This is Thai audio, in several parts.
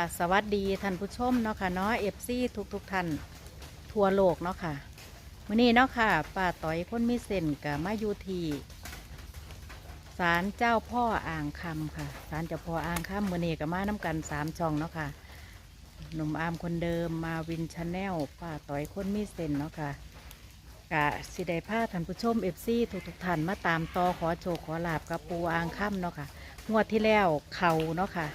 สดีค่ะ สวัสดีท่านผู้ชมเนาะค่ะเนาะเอฟซีทุกทุกๆท่านทั่วโลกเนาะค่ะมื้อนี้เนาะค่ะป้าต้อยพ้นมิเซนกับมายูที่ศาลเจ้าพ่ออ่างคำค่ะศาลเจ้าพ่ออ่างคำมื้อนี้กับมาน้กันสามช่องเนาะค่ะหนุ่มอามคนเดิมมาวินชาแนลป้าต้อยพ้นมิเซนเนาะค่ะกะสิได้พาท่านผู้ชมเอฟซีทุกทุกๆท่านมาตามต่อขอโชคขอลาบกับปูอ่างคำเนาะค่ะงวดที่แล้วเขาเนาะค่ะ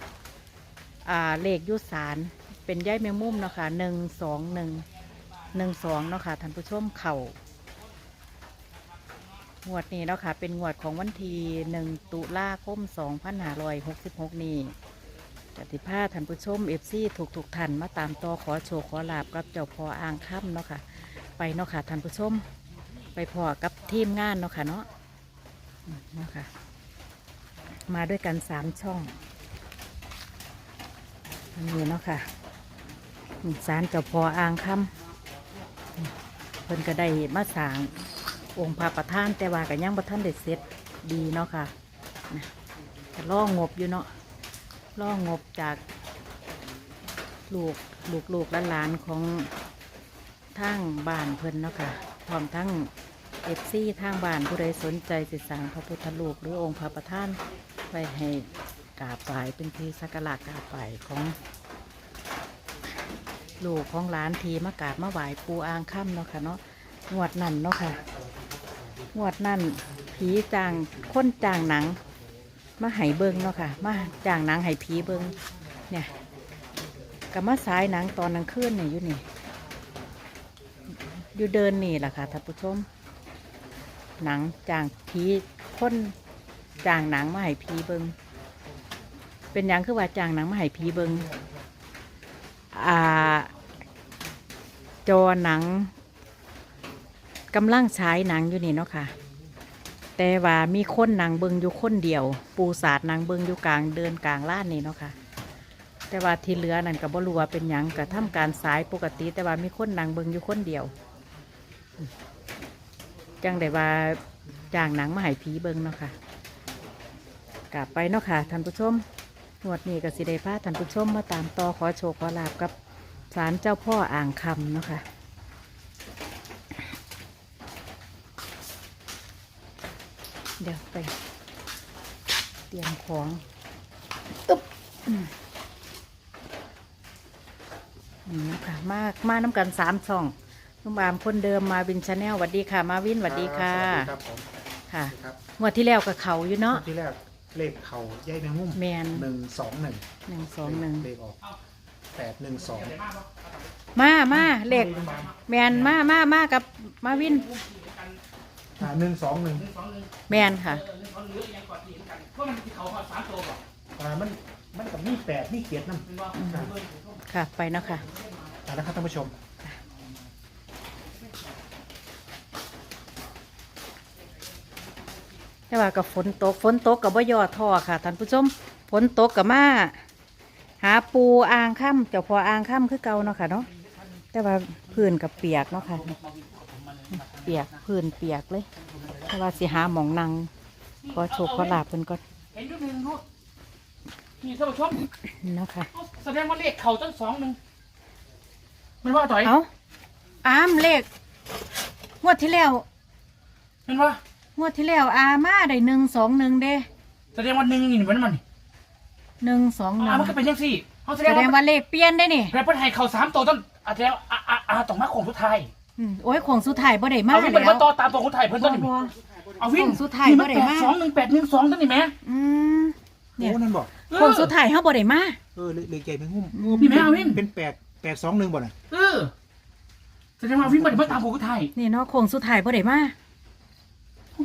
อ่าเลขยุสารเป็นย่ายแมงมุมเนาะค่ะหนึ่งสองหนึ่งหนึ่งสองเนาะค่ะท่านผู้ชมเข่างวดนี้เนาะค่ะเป็นงวดของวันที่หนึ่งตุลาคมสองพันห้าร้อยหกสิบหกนี้จติภาท่านผู้ชมเอฟซีถูกถูกท่านมาตามต่อขอโชว์ขอลาบกับเจ้าพออ่างค่ำเนาะค่ะ ไปเนาะค่ะท่านผู้ชม ไปพอกับทีมงานเนาะค่ะเนาะเนาะค่ะ มาด้วยกันสามช่อง นนี้เนาะค่ะสารเจ้าพออ่างคำเพิ่นก็ได้มาสางองค์พระประธานแต่ว่าก็ยังบ่ทันได้เสร็จดีเนาะค่ะนะก็ล่องบอยู่เนาะล่องบจากลูกลูกลูกหลานของทางบ้านเพิ่นเนาะค่ะพร้อมทั้งเอฟซีทางบ้านผู้ใดสนใจสิสางพระพุทธรูปหรือองค์พระประธานไว้ให้ กราบไหว้เป็นที่สักการะกราบไหว้ของลูกของหลานทีมากราบมาไหว้ปูอ่างค่ำเนาะค่ะเนาะงวดนั่นเนาะค่ะงวดนั่นผีจางค้นจางหนัง มาไห้เบิงเนาะค่ะ มาจางหนังไห้ผีเบิงเนี่ยกับมาสายหนังตอนกลางคืนเนี่ยอยู่นี่ อยู่เดินนี่แหละค่ะท่านผู้ชม หนังจางผีค้นจางหนังมาไห้ผีเบิง เป็นหยังคือว่าจ้างหนังมาให้ผีเบิงอ่า จอหนังกำลังฉายหนังอยู่นี่เนาะค่ะ แต่ว่ามีคนหนังเบิงอยู่คนเดียว ปูสาดหนังเบิงอยู่กลางเดินกลางล้านนี่เนาะค่ะ แต่ว่าที่เหลือนั่นก็บ่รู้ว่าเป็นหยังก็ทำการสายปกติ แต่ว่ามีคนหนังเบิงอยู่คนเดียว จังได้ว่าจ้างหนังมาให้ผีเบิงเนาะค่ะกลับไปเนาะค่ะท่านผู้ชม งวดนี้ก็สิได้พาท่านผู้ชมมาตามต่อขอโชคขอลาบกับศาลเจ้าพ่ออ่างคำเนาะค่ะเดี๋ยวไปเตรียมของอึ๊บอืมนี่เนาะค่ะมามาน้ำกันสามช่องลุงบามคนเดิมมาวินชาแนลสวัสดีค่ะ มาวินสวัสดีค่ะสวัสดีครับผมค่ะสวัสดีครับงวดที่แล้วกับเขาอยู่เนาะ ที่แรก เลขเขาใยแมงมุมแมนหนึ่งสองหนึ่งหนึ่งสองหนึ่งเลขออกแปดหนึ่งสองมามาเลขแมนมามามากับมาวินอ่าหนึ่งสองหนึ่งแมนค่ะ อ่ามันมันกับมีแปดมีเกียรติน้ำอ่าค่ะไปเนาะค่ะ อ่านะครับท่านผู้ชม แต่ว่ากับฝนตกฝนตกกับบ่ยอดท่อค่ะท่านผู้ชมฝนตกกับมาหาปูอ่างค่ำเจ้าพออ่างค่ำคือเก่าเนาะค่ะเนาะแต่ว่าพื้นกับเปียกเนาะค่ะเปียกพื้นเปียกเลย แต่ว่าสิหาหมองนังขอโชคขอลาบเพิ่นก่อนเห็นด้วยหนึ่งลูกนี่ท่านผู้ชมเนาะค่ะแสดงว่าเลขเข่าตั้งสองหนึ่งมันว่าต่อยเอาอ้ามเลขงวดที่แล้วมันว่า งวดที่แล้วอามาได้หนึ่งสองหนึ่งเด้แสดงว่าหนึ่งนี่มันมันหนึ่งสองหนึ่อ่างมันก็เป็นยังสี่เขาแสดแสงดงว่าว่าเลขเปลี่ยนได้นี่แรปเปอร์ไทยเข่าสามตัวต้นอาจจะอ่าอ่าอ่าต้องมาของสุดท้ายอืมโอ้ยของสุดท้ายบ่ได้มาเอาวินแล้เป็นวว่าต่อตามตัวคนไทยเพิ่นต้นนี่บ่เอาวินของสุดท้ายนี่บ่มันได้แปดมา สองหนึ่งแปดหนึ่งสองต้นนี่แม่อืมเนี่ยโอ้นั่นบอกของสุดท้ายเฮาบ่ได้มา เออเลขเลขใหญ่แมงมุมพี่แม่เอาวินเป็นแปดแปดสองหนึ่งบ่น่ะเออแสดงว่าวินมันมาตามของคนไทย นี่เนาะของสุดท้ายบ่ได้มา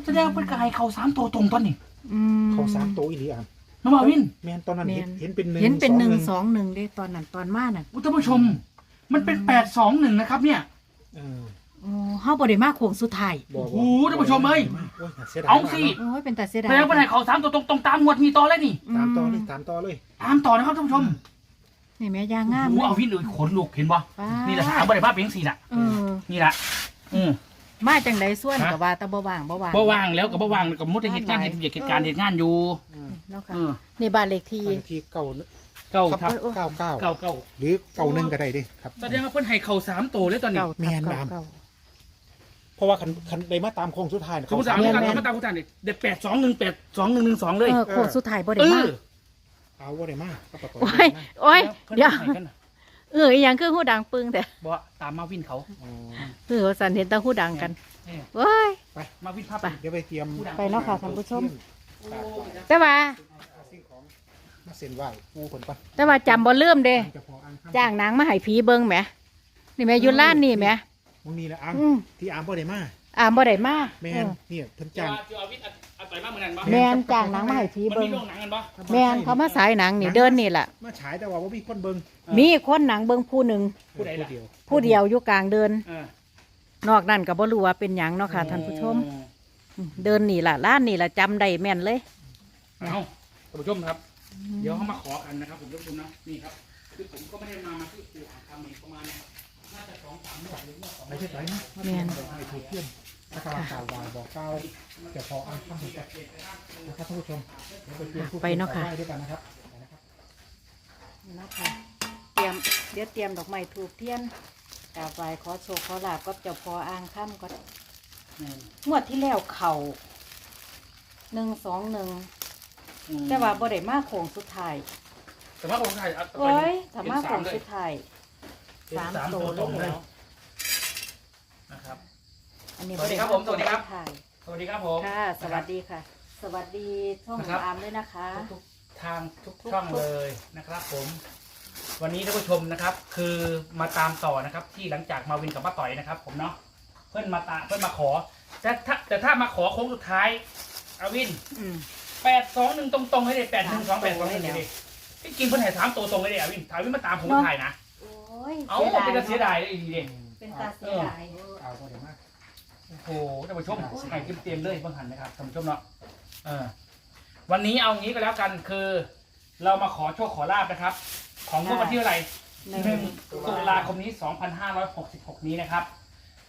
แสดงว่าเป็นกายเข่าสามตัวตรงต้นนี่อืมเขาสามตัวอีหลีอะน้องมาวินแมนตอนนั้นเห็นแม่นเห็นเป็นหนึ่งเห็นเป็นหนึ่งสสององหนึ่งเด้ตอนนั้นตอนมาน่ะท่านผู้ชม มันเป็นแปดสองหนึ่งนะครับ เนี่ยเออโอ้เฮาบ่ได้มาของสุดท้ายบอกโอ้โหท่านผู้ชมเอ้ยโอ้ยเสียดายเอามกสิเนอะโอ้ยเป็นตาเสียดาแสยดงว่าไทยเข่าสามตัวตรงตรงตามงวดมีต่อแล้วนี่ตามต่อเลยตามต่อเลยตามต่อนะครับท่านผู้ชมนี่แม่ยางงามโอ้เลโหยเอาวินเลยขนลุกเห็นป่ะป๊านี่แหละถามบริภาพเป็นสี่ละเออ นี่แหละอืม มาจังไดส่วนฮะก็ว่าแต่บ่ว่างบ่ว่างบ่ว่างแล้วกับบ่ว่างกับมุดเหตุการณ์เหตุเหตุการณ์เหตุงานอยู่เนาะค่ะเออนี่บ้านเลขที่ บางทีเก่าเก้าครับทับเก้าเก้าเก้าเก้าหรือเก้าหนึ่งก็ได้ดิครับ แสดงว่าเพิ่นให้เข่าสามตัวเลยตอนนี้เก่าแม่นเก่าดำเก่าเพราะว่าคันคันได้มาตามโค้งสุดท้ายน่ะสมมติสามเขที่สกันแม่นมาตามคุณตาเนี่ยเด็ดแปดสองหนึ่งแปดสองหนึ่งหนึ่งสองเลยเออโค้งสุดท้ายบ่ได้เอมาอ เอาว่าได้มาก็ปรากฏโอ้ยโอ้ยพิ่นเดี๋ยวให้กันน่ะ เอออีหยังคือหูดังปึงแต่บ่ตามมาวินเขาอ๋อเออสันเห็นแตาหูดังกันเออเว้ยมาวินภาพไป เดี๋ยวไปเตรียมไปเนาะค่ะท่านผู้ชมโอ้ยแต่ว่า สิ่งของมาเซ็นไหว้ปูคนปะแต่ว่าจำบ่ลืมเด้ จะพออังคารจ้างนางมาให้ผีเบิ่งแหมนี่แม่อยู่ร้านนี่แหมมึงนี่แหละอังอืมที่อามบ่ได้มาอ่าบ่ได้มาแมนเนี่ยเพิ่นจ้าจ้างจะเอาวินเอา เอาต่อยมาเหมือนกันบ่แม่นจ้างนางมาให้ผีมันเบิ่มีงโรงหนังกันบ่แม่นเขามาสายหนังนี่เดินนี่ล่ะมาฉายแต่ว่าบ่มีคนเบิ่งมีคนหนังเบิ่งผู้หนึ่งผู้ใดล่ะเดียวผู้เดียวอยู่กลางเดิน เออนอกนั้นก็บ่รู้ว่าเป็นหยังเนาะค่ะท่านผู้ชมอืมเดินนี่ล่ะร้านนี่ล่ะจำได้แม่นเลย เอาท่านผู้ชมครับ เดี๋ยวเขามาขอกันนะครับผมท่านผู้ชมนะนี่ครับ คือผมก็ไม่ได้มามาที่ปู่อ่างคำอีกประมาณน่าจะสองสามงวดหรือว่าสอง ไม่ใช่ไรนะแม่นให้ถูกเพี้ยน ถ้ากำลังกล่าววายบอกเก้าจะพออังคารนะครับนะครับท่านผู้ชมเดี๋ยวไปเตรียมทูบไปเนาะค่ะไหว้ด้วยกันนะครับไปนะครับเนาะค่ะ เตรียมเดี๋ยวเตรียมดอกไม้ถูกเทียนกราบไหว้ขอโชคขอลาบก็เจ้าพ่ออ่างค่ำก็อืมงวดที่แล้วเข่าหนึ่งสองหนึ่งอืมแต่ว่าบ่ได้มาโค้งสุดท้ายแต่ว่าของไทยเอาไปโอ้ยถ้ามาเป็นโค้งเลยสุดท้ายเป็นสามสามโตตัวตรงเลยแล้วนะครับ อันนี้สวัสดีครับผมสวัสดีครับ ถ่ายสวัสดีครับผม ค่ะ สวัสดีค่ะ สวัสดีช่องนะครับ อามด้วยนะคะ ทุกๆทางทุกช่องเลยนะครับผม วันนี้ท่านผู้ชมนะครับ คือมาตามต่อนะครับ ที่หลังจากมาวินกับป้าต่อยนะครับ ผมเนาะเพื่อนมาตามเพื่อนมาขอแต่ถ้าแต่ถ้ามาขอโค้งสุดท้ายอาวินอืม แปดสองหนึ่งตรงๆให้เลยแปดหนึ่งสองแปดสองให้ให้แล้วเลยที่กินเพื่อนให้สามตัวตรงเลยเดอาวินถามวินมาตามผมมาถ่ายนะ โอ้ยเอาเป็นตาเสียดายเลยดีเด่นเป็นตาเสียดายเอาบ่ได้มา โอ้โหท่านผู้ชมให้เต็มๆเลยเพิ่งหันนะครับท่านผู้ชมเนาะเออวันนี้เอางี้ก็แล้วกันคือ เรามาขอโชคขอลาบนะครับ ของงวดวันที่เท่าไหร่ หนึ่งหนึ่งตุลาคมนี้ 2566 นี้นะครับ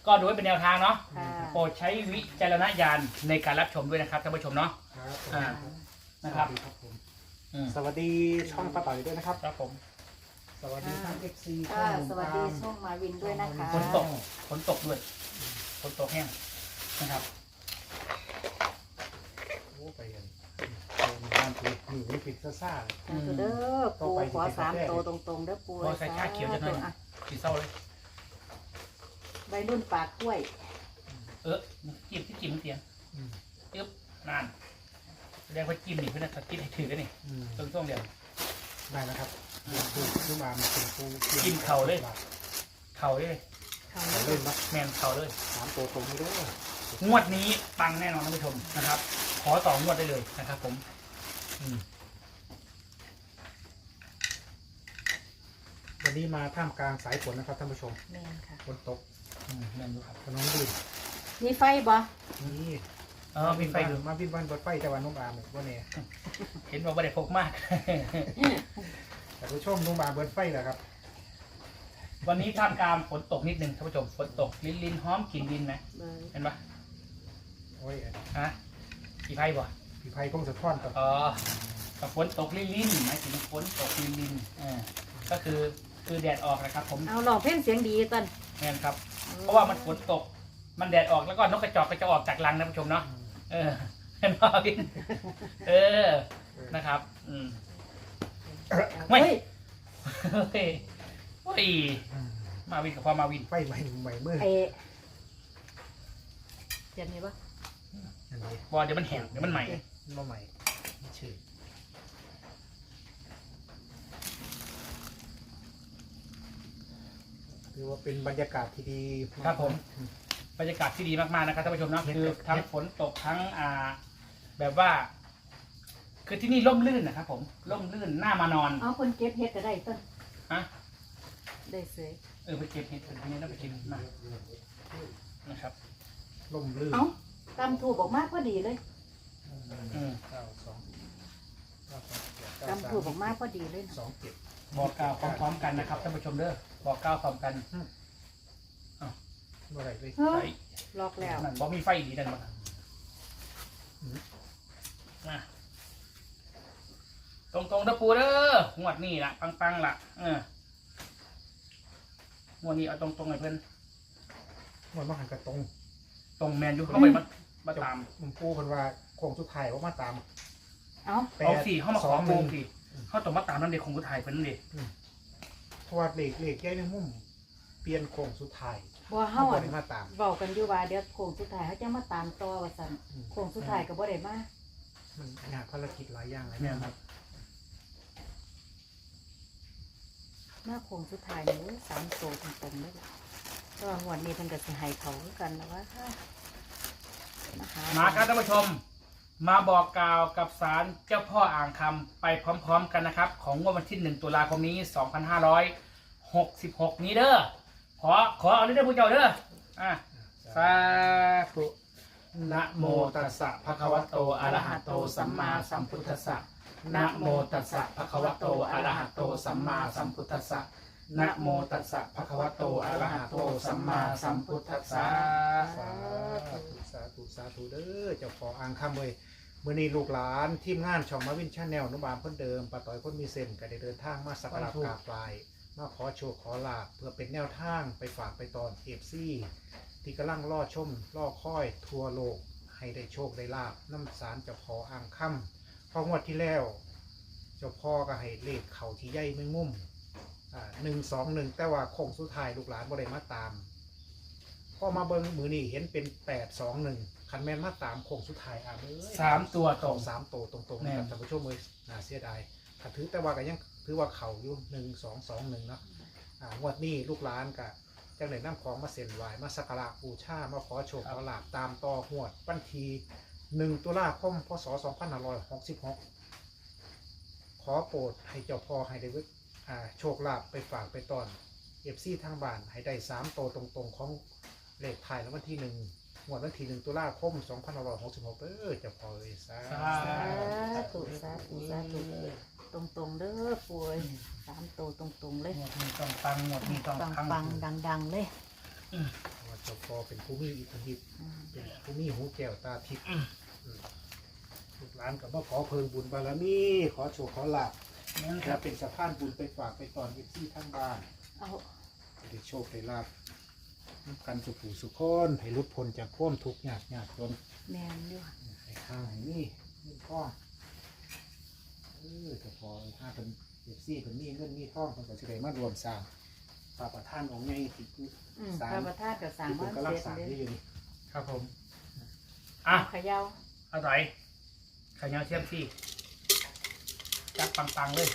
ก็ดูไว้เป็นแนวทางเนาะ ค่ะโปรดใช้วิจารณญาณในการรับชมด้วยนะครับท่านผู้ชมเนาะ ครับอ่า นะครับสวัสดีครับผมอืมสวัสดีช่องป้าต่อยด้วยนะครับ ครับผม สวัสดีทั้งเอฟซีค่ะสวัสดีช่องมาวินด้วยนะคะ ฝนตก ฝนตกด้วย ฝนตกแห้งนะครับโอ้ไปกันงานผิดหนูผิดซ่าซ่าอืม เด้อปูขอสามโตวตรงๆเด้อปูขอใส่ชาเขียวจังหน่อย อะสีเศร้าเลย ใบรุ่นปากกล้วย เออจิ้มที่จิ้มเสียงอืมยึบนานแสดงว่าจิ้มนี่เพื่อนจะกินให้ถือกันนี่อืมตรงช่วงเดียว ได้แล้วครับปูลูกมาเป็นปูกินเข่าเลย เข่าเลย เขาเข่าเล่นนะแมนเข่าเลยสามตัวตรงนี้ด้วยงวดนี้ปังแน่นอนท่านผู้ชมนะครับ ขอต่องวดได้เลยนะครับ ผมอืมวันนี้มาท่ามกลางสายฝนนะครับท่านผู้ชมแมนค่ะ ฝนตกอืมแม่นดูครับถนนลื่นมีไฟบ่นี่เออมีไฟดูมาวินวันรถไฟแต่วันนุ่มอามเนี่ยว่าเนี่ยเห็นว่าไม่ได้พกมาก แต่ผู้ชมนุ่มอามเบิร์ดไฟเหรอครับ วันนี้ท่ามกลางฝนตกนิดนึงท่านผู้ชมฝนตกลินลินหอมกลิ่นดินไหมเบยเห็นปะโอ้ยฮะกี่ไพ่บ่พี่ไพ่คงสะท้อนกับอ๋อกับฝนตกลินลินหมายถึงฝนตกลินลินเออก็คือคือแดดออกนะครับ ผมเอาหลองเพ่นเสียงดีต้นแม่นครับ เพราะว่ามันฝนตก มันแดดออกแล้วก็นกกระจอกก็จะออกจากรังนะผู้ชมเนาะเออเห็นป่ะพี่เออนะครับ อืม ไม่ เฮ้ย เฮ้ย โอ้ยมาวินกับพ่อมาวินไฟใหม่ใหม่เมื่อไอ้เจ็บนี่ปะอันนี้บอเดี๋ยวมันแห้งเดี๋ยวมันใหม่มาใหม่ชื่อคือว่าเป็นบรรยากาศที่ดีครับผม บรรยากาศที่ดีมากๆนะครับท่านผู้ชมเนาะเห็นคือครับทั้งฝนตกทั้งอ่า แบบว่า คือที่นี่ร่มรื่นนะครับผมร่มรื่นหน้ามานอนเอาคนเก็บเห็ดก็ได้ต้นฮะ ได้เสยเออไปเก็บเห็ดเป็นที่นี่น่าไปกินนะนะครับล่มลื่นเอาตำถูกออกมากพอดีเลยอืมเก้าสองเก้าสองเจ็ดเก้าตำสามถูกออกมากพอดีเลยนะสองเจ็ดบอกกล่าวพร้อมๆกันนะครับท่านผู้ชมเด้อบอกกล่าวพร้อมกันเมื่อไหร่ด้วยเฮ้ไฟยล็อกแล้วนั่นบอกมีไฟดีนั่นมั้งอืมนะตรงตรงๆเด้อปูเด้องวดนี้ล่ะปังปังๆล่ะเออ งวดนี้เอาตรงตรงๆให้เพื่อนมันมาหันกระตรงตรงแมนอยูเข้าไปมามาตามมันปูเพิ่นว่าโค้งสุดท้ายว่ามาตามเอ้า แปดเอาสี่เข้ามาขอสงหปูนึ่งสี่เข้าตรงมาตามนั่นเด็กคงกูถ่ายเพิ่นนั่นเด็กเพราะว่าเลขเลขใหญ่ในมุมเปลี่ยนโค้งสุดท้ายบ่เฮาบ่อะได้มาตาม เว้ากันอยู่ว่าเดี๋ยวโค้งสุดท้ายเขาจะมาตามต่อว่าซั่นอืม โค้งสุดท้ายก็บ่ได้มามันงานภารกิจหลายอย่างหลายเนี่อยย่างครับ มาโค้งสุดท้ายนี้สามโตตรงๆเลยล่ะแต่ว่าวดนี้เพิ่นก็สิให้เขาคือกันแล้วว่ามาหามาครับท่านผู้ชม มาบอกกล่าวกับสารเจ้าพ่ออ่างคำไปพร้อมๆกันนะครับ ของงวดวันที่หนึ่งตุลาคมนี้ 2566 นี้เด้อขอขอเอาเรื่องผู้เจ้าเด้ออะสาธุนะโมตัสสะภะคะวะโตอะระหะโตสัมมาสัมพุทธัสสะ นะโมตัสสะภะคะวะโตอะระหะโตสัมมาสัมพุทธัสสะนะโมตัสสะภะคะวะโตอะระหะโตสัมมาสัมพุทธัสสะสาธุสาธุสาธุเด้อเจ้าของอ่างคำเลยเมื่อนี้ลูกหลานทีมงานช่องมาวินชาแนลนุบามเพิ่นเดิมปาต่อยเพิ่นมีเส้นก็ได้เดินทางมาสักการะกราบไหว้มาขอโชคขอลาบเพื่อเป็นแนวทางไปฝากไปตอนเอฟซีที่กำลังล่อชมล่อค่อย ทั่วโลกให้ได้โชคได้ลาบน้ำสารเจ้าพ่ออ่างคำ พองวดที่แล้ว เจ้าพ่อก็ให้เลขเขาที่ใหญ่ไม่งุ่มอ่าหนึ่งสองหนึ่งแต่ว่าโค้งสุดท้ายลูกหลานบ่ได้มาตามพอมาเบิ้งมือนี่เห็นเป็นแปดสองหนึ่งคันแมนมาตามโค้งสุดท้ายอะเอ้ยสามตัวตตรรงงสามตัวตรงๆแม่นะนครับท่านผู้ชมเลยน่าเสียดายถ้าถือแต่ว่าก็ยังถือว่าเขาอยู่หนึ่งสองสองหนึ่งเนาะอ่างวดนี้ลูกหลานกะจังเลยน้ำของมาเซ็นไหวมาสักการะบูชามาขอโชคขอลาบตามต่อหวดวันที หนึ่งตุลาคมพศสองพันห้าร้อยหกสิบหกขอโปรดให้เจ้าพ่อให้ได้เวอ่าโชคลาภไปฝากไปตอนเอฟซีทางบ้านให้ได้สามตัวตรงๆ ของเลขถ่ายแล้ววันที่หนึ่งงวดวันที่หนึ่งตุลาคมสองพันหกสิบหกเออจะพอเลยสาสาสาธุสาธุสาธุตรงๆเด้อป่วยสามโตตรงๆเลยหมดมีต้องปังหมดมีต้องปังปังปังดังดัง ๆ เลยว่าเจะพอเป็นผู้มีอิทธิฤทธิ์อืมเป็นผู้มีหูแก้วตาทิพย์อืม ลูกหลานกับว่าขอเพิ่งบุญบารมีขอโชคขอลาบนั่นคจะรับเป็นสะพานบุญไปฝากไปตอนยิที่ทั้งบ้านเอาจะได้โชคได้ลาบนำกันสุขผูสุขคนให้หลุดพ้นจากความทุกข์ยากยากจนแมนด้วยให้ข้างให้นี่นี่ท่องเออจะพอถ้าเป็นเด็กซี่เป็นนี่เงินนี่ท่องมันก็จะได้มารวมสร้างพระประธานองค์ใหญ่ที่อืมสามพระประธานกับสามที่วัเป็นนกำลังเสร็จสร้างเลยที่อยู่นี่ครับผมอะเขย่าเอาต่อยไข่เงาเทียมที่จับปังๆเลย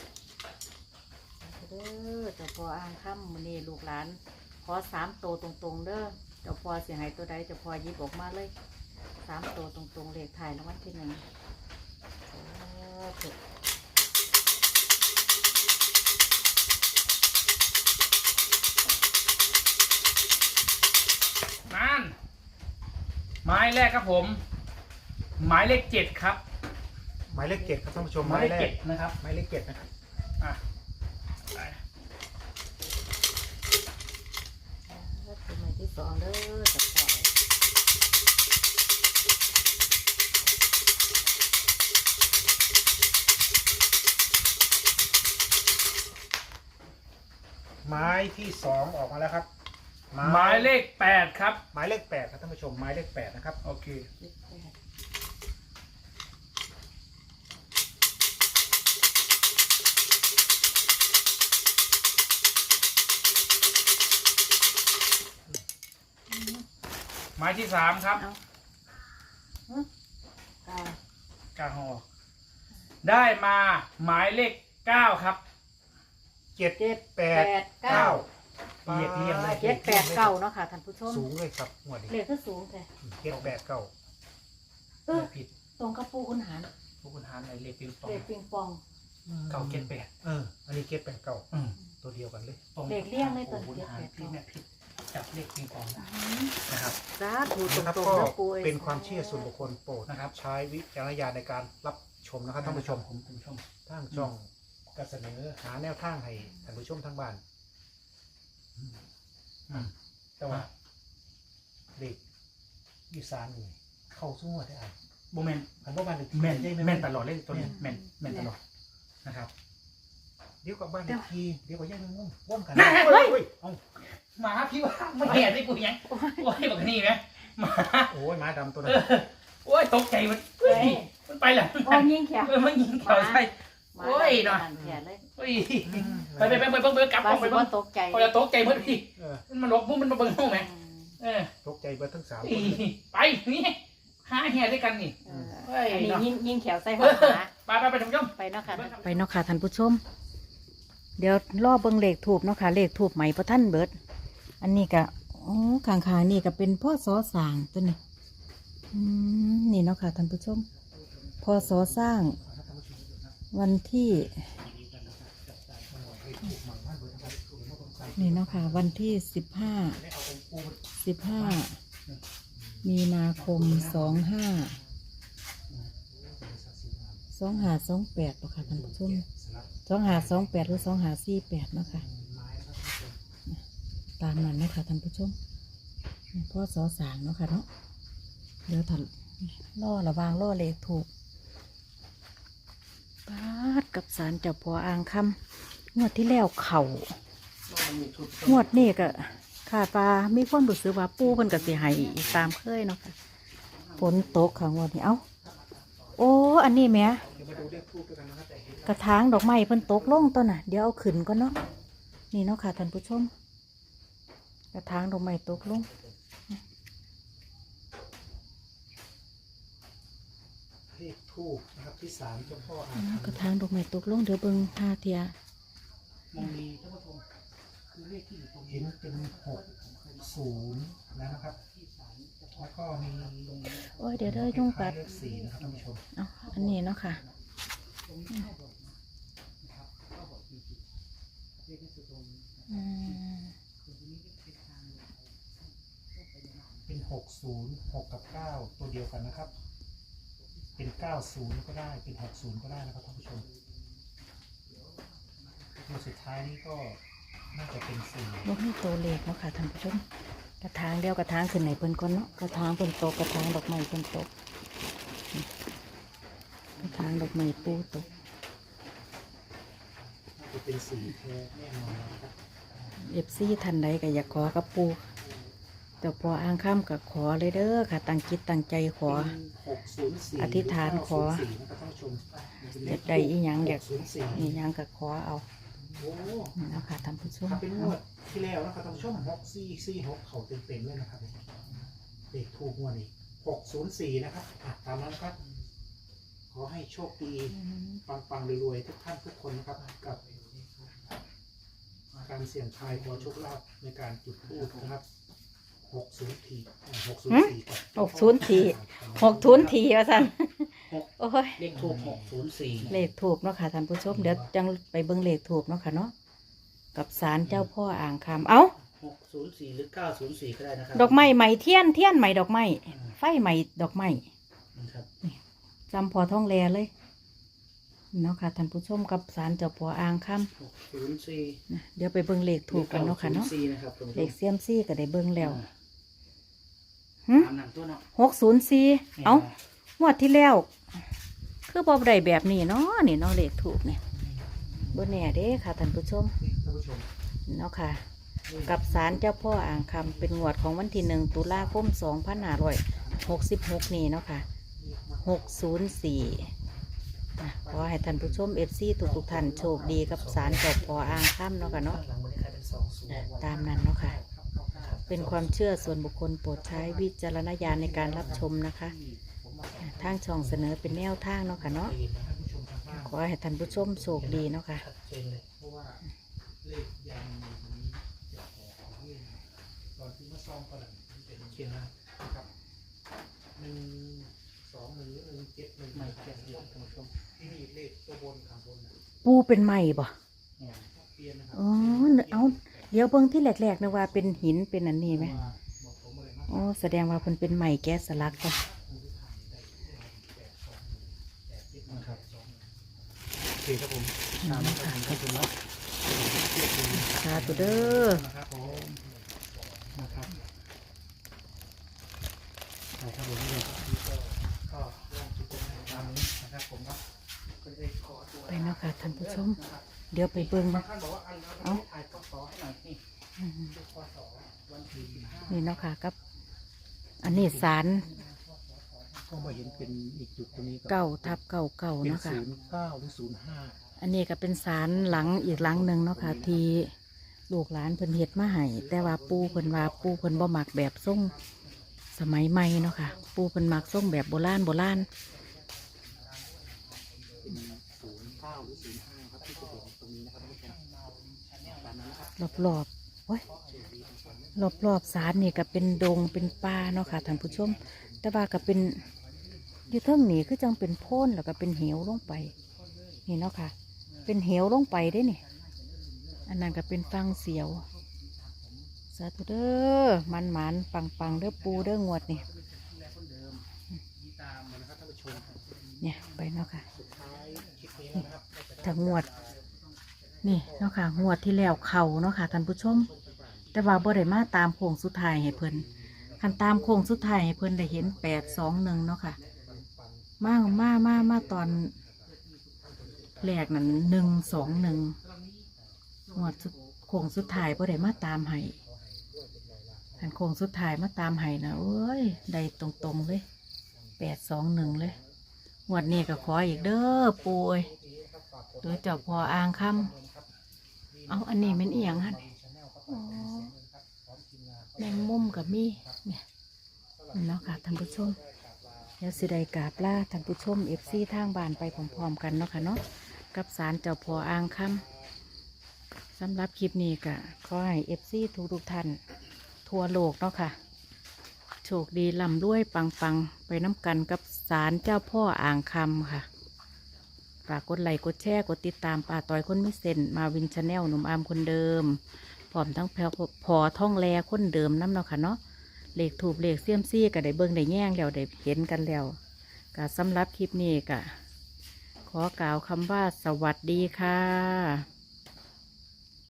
เด้อเจ้าพ่ออ่างค่ำมื้อนี้ลูกหลาน ขอสามโตตรงๆเด้อเจ้าพ่อสิให้ตัวใดเจ้าพ่อหยิบออกมาเลยสามโตตรงๆเลขถ่ายรางวัลที่หนึ่งสาธุนั่นไม้แรกครับผม หมายเลขเจ็ดครับ หมายเลขเจ็ดครับท่านผู้ชมหมายเลขเจ็ดนะครับหมายเลขเจ็ดนะครับอะไปคือหมายที่สองเด้อเจ้าพ่อหมายที่สองออกมาแล้วครับหมายเลขแปดครับ หมายเลขแปดครับท่านผู้ชมหมายเลขแปดนะครับ โอเค เลขแปด หมายที่สามครับเอาหึเก้ากาหอได้มาหมายเลขเก้าครับเจ็ดเจ็ดแปแปดดเก้าเรียกเรียกเลยเจ็ดแปดเก้าเนาะค่ะท่านผู้ชมสูงเลยครับงวดเลนี้ขก็สูงแต่เจ็ดแปดเก้าเออผิดตรงกับปูคุณหารพวกคุณหารในเลขปิงปองเลขปิงปอง เก้าเจ็ดแปดเออ อันนี้เจ็ดแปดเก้าอืมตัวเดียวกันเลย ตรงเลขเลี่ยงเลยตอนพวกคุณเจ็ดหารแปดที่เก้าแม่ผิด จับเลขปิงปองอืมนะครับสาธุตนะครับรงก็ๆนะปูอ้ยเป็นความเชื่อส่วนบุคคลโปรดนะครับ ใช้วิจารณญาณในการรับชมนะครับท่านผู้ชมผมท่านผู้ชมทางช่องก็เสนอหาแนวทางให้ท่านผู้ชมทางบ้านอืมแต่ว่าเด็กอีสานนี่เข้าสู้ได้อะโมเมนอันว่าบ้านเด็กแม่นได้ไหมแม่นตลอดเลยตัวนี้แม่นแม่นตลอดนะครับเดี๋ยวกับบ้านเลขที่เดี๋ยวกับย่าแมงมุมว่อมกันนั่นเฮ้ยเฮ้ยหมาพี่ว่าไม่เห็นได้กูยังโอ้ยบอกนี่ไหมหมาโอ้ยหมาดำตัวเอนั้นอโอ้ยตกใจมันเฮ้ยมันไปหลังโอ้ยิงแขวเออมันยิงเขาใช่โอ้ยเนาะแขวเลยเฮ้ยไปไปไปไปเบิ่งเบิ่งกลับบ้าออกไปสิเบิ่บ่งตกใจเขาจะตกใจเมื่อพี่เออมันมาหลบมุมมันมาเบิ่งห้องไหมเออตกใจเบิดทั้งสามคอีนไปนี่ห้าเฮียด้วยกันนี่เออเฮ้ยอันนี้เนาะยิงยิงแขวใส่หัวขาไปไปไปท่านผู้ชมไปเนาะค่ะไปเนาะค่ะท่านผู้ชม เดี๋ยวล่อเบิ่งเลขถูกเนาะค่ะเลขถูกใหม่พระท่านเบิด อันนี้ก็อ๋อข้างๆนี่ก็เป็นพ่อสอสร้างตัวนี้อืมนี่เนาะค่ะท่านผู้ชมพ่อสอสร้าง วันที่ นี่เนาะค่ะวันที่สิบห้าสิบห้ามีนาคมสองห้าสองหาสองแปดป่ะค่ะท่านผู้ชม สองหาสองแปดหรือสองหาสี่แปดเนาะค่ะตามนั้นเนาะคะท่านผู้ชมพ่อสอสางเนาะค่ะเนาะเดี๋ยวท่านล่อระวางล่อเลขถูกปาดกับสารเจ้าพ่ออ่างคำงวดที่แล้วเข่างวดนี่ก็ขาดปลามีความรู้สึกว่าปูเพิ่นก็สิให้ตามเคยเนาะค่ะฝนตกค่ะงวดนี้เอ้าโอ้ อันนี้แม่ มาดูเลขทูบด้วยกันนะครับแต่เห็นกระถางดอกไม้เพิ่นตกลงต้นน่ะ เดี๋ยวเอาขึ้นก่อนเนาะนี่เนาะค่ะท่านผู้ชม กระถางดอกไม้ตกลงเลขทูบนะครับที่ศาลเจ้าพ่ออ่าอ๋งอคำกระถางดอกไม้ตกลงเดี๋ยวเบิ่งท่าเทียมองดีท่านผู้ชมคือเลขที่อยู่ตรงนี้เห็นเป็นหกศูนย์แล้วนะครับแล้วก็มีโอ้ยเดี๋ยวเด้อยุ่งกัดเลขสี่นะครับท่านผู้ชมเอาอันนี้เนาะค่ะ อืมเป็นทางเป็นหกศูนย์หกกับเก้าตัวเดียวกันนะครับ เป็นเก้าศูนย์ก็ได้เป็นหกศูนย์ก็ได้นะครับท่านผู้ชมตัวสุดท้ายนี้ก็น่าจะเป็นสี่บ่มีตัวเลขเนาะค่ะท่านผู้ชม กระถางเดียวกระถางขึ้นไหนเพิ่นก่อนเนาะกระถางเพิ่นตกกระถางดอกไม้เพิ่นตกางดอกไม้ปูตกจะเป็นสีแท้แน่นอนนะครับเอฟซีท่านใดก็อยากขอกับปูแต่พออ่างข้ามกับขอเลยเด้อค่ะตั้งจิตตั้งใจขอ อธิษฐานขออยากได้อีหยังอยากศูนย์สี่อีหยังก็ขอเอาโอ้นี่เนาะค่ะท่านผู้ชมถ้าเป็นงวดที่แล้วนะครับท่านผู้ชมหกสี่สี่หกเขาเต็มเต็มเลยนะครับเด็กถูกงวดนี้หกศูนย์สี่นะครับตามนั้นครับ อให้โชคดีปังปังๆรวยๆทุกท่านทุกคนนะครับกับการเสี่ยงทายขอโชคลาภในการจุดธูปนะครับหกศูนย์ทีหกศูนย์สี่หกศูนย์ทีหกทุนทีว่าสั่นโอ้ยเลขทูบหกศูนย์สี่เลขถูกเนาะค่ะท่านผู้ชมเดี๋ยวจังไปเบิ่งเลขถูกเนาะค่ะเนาะกับศาลเจ้าพ่ออ่างคำเอ้าหกศูนย์สี่หรือเก้าศูนย์สี่ก็ได้นะครัดอกไม้ไหมเทียนเทียนไหมดอกไม้ไฟไหมดอกไม้นะครับ จำพอท่องแลเลยเนาะค่ะท่านผู้ชมกับศาลเจ้าพ่ออ่างคหกศูนย์สี่ำนะเดี๋ยวไปเบิ่งเลขถูกกันเนาะค่ะเนาะสี่นะครับท่านผู้ชเลมขเซียมซี่ก็ได้เบิ่งแล้วหึตามนั้นตัวเนาะหกศูนย์สี่เอ้างวดที่แล้ว คือบ่ได้แบบนี้เนาะนี่เนาะเลขถูกเนี่ยบ่แน่เด้ค่ะท่านผู้ชมท่านผู้ชมเนาะค่ะกับศาลเจ้าพ่ออ่างคำเป็นงวดของวันที่หนึ่งตุลาคมสองพันห้าร้อยหกสิบหกนี่เนาะค่ะ หกศูนย์สี่ขอให้ท่านผู้ชมเอฟซีทุกทุกท่านโชคดีกับศาลเจ้าพออ่างคำเนาะค่ะเนาะหลังบริการเนสองศูนย์ตามนั้นเนาะค่ะ เป็นความเชื่อส่วนบุคคลโปรดใช้วิจารณญาณในการรับชมนะคะทางช่องเสนอเป็นแนวทางเนาะค่ะเนาะขอให้ท่านผู้ชมโชคดีเนาะค่ะตอนที่มาซ่อมก็เลยมันเป็นเขียนนะครับหนึ่ง สองหนึ่งหรือเจ็ดหนึ่งไม่ไม่เขีเขียยนนท่านผู้ชมที่มีเลขตัวบนข้างบนนะปูเป็นไม้บ่เนี่ยเปลี่ยนนะครัอ๋อเอาเดี๋ยวเบิ่งที่แรกๆนะว่าเป็นหินเป็นอันนี้ไหมอกผมเลยนะโอ้แสดงว่าเพิ่นเป็นไม้แก๊สสลักจ้ะนครับโอเคครับผมตามนะครับผมขอบคุณนะสาธุเด้อนะครับผมนะครับนะครับผมนี่ ก็ก็ร่วมจุดตรงตามนี้นะครับผมก็ก็ได้ขอตัวไปเนาะะค่ะท่านผู้ชมเดี๋ยวไปเบิ่ง บางท่านบอกว่าอันเอ้าถ่ายข้อสอให้หน่อยนี่อืมข้อสอวันที่สิบห้านี่เนาะค่ะกับ อันนี้สารก็มาเห็นเป็นอีกจุดตรงนี้เก่าทับเก่าเก่าเป็นเนาะค่ะ ศูนย์เก้าหรือศูนย์ห้าอันนี้ก็เป็นสารหลังอีกหลังหนึ่งเนาะค่ะที่ลูกหลานเพิ่นเฮ็ดมาให้แต่ว่าปูเพิ่นว่าปูเพิ่นบ่มักแบบทรง สมัยใหม่เนาะค่ะ ปูเพิ่นมักทรงแบบโบราณโบราณหรือบห็นตรงนี้นะครับท่านผู้ชมตามนั้นนะครับรอบโอ้ยรอบรอบสารนี่ก็เป็นดงเป็นป่าเนาะค่ะท่านผู้ชม แต่ว่าก็เป็นอยู่เทิงนี่คือจังเป็นโพ่นแล้วก็เป็นเหวลงไป นี่เนาะค่ะ เป็นเหวลงไปได้นี่ อันนั้นก็เป็นฟังเสียว สาธุเด้อมันหมันปังปังเด้อปูเด้องวดนี่ตามนะครับท่านผู้ชมเนี่ยไปเนาะค่ะถ้างวด นี่เนาะค่ะงวดที่แล้วเข่าเนาะค่ะท่านผู้ชม แต่ว่าบ่ได้มาตามโค้งสุดท้ายให้เพิ่นคันตามโค้งสุดท้ายให้เพิ่นได้เห็นแปดสองหนึ่งเนาะค่ะมามามามาตอนแรกนั่นหนึ่งสองหนึ่งงวดสุดโค้งสุดท้ายบ่ได้มาตามให้ คันโค้งสุดท้ายมาตามให้นะเอ้ยได้ตรงๆเลยแปดสองหนึ่งเลยงวดนี้ก็ขออีกเด้อปูเอ้ยโดยเจ้าพออ่างคำเอาอันนี้เป็นเอียงฮะแมงมุมกับมีเนี่ยนี่เนาะค่ะท่านผู้ชมเดี๋ยวสิได้กาบล่าท่านผู้ชมเอฟซีทางบานไปพร้อมๆกันเนาะค่ะเนาะกับสารเจ้าพ่ออ่างคำสำหรับคลิปนี้ก็ขอให้เอฟซีทุกทุกท่าน ทั่วโลกเนาะค่ะ โชคดีลำด้วยปังๆ ไปน้ำกันกับสารเจ้าพ่ออ่างคำค่ะ ฝากกดไลค์กดแชร์กดติดตามป่าต่อยคนไม่เซ็นมาวินชาแนลหนุ่มอามคนเดิมพร้อมทั้งแพอท่องแลคนเดิมน้ำเนาะค่ะเนาะเลขถูกเลขเสียมซี่ก็ได้เบิ่งได้แง่งแล้วได้เห็นกันแล้วก็สำหรับคลิปนี้ก็ขอกล่าวคำว่าสวัสดีค่ะ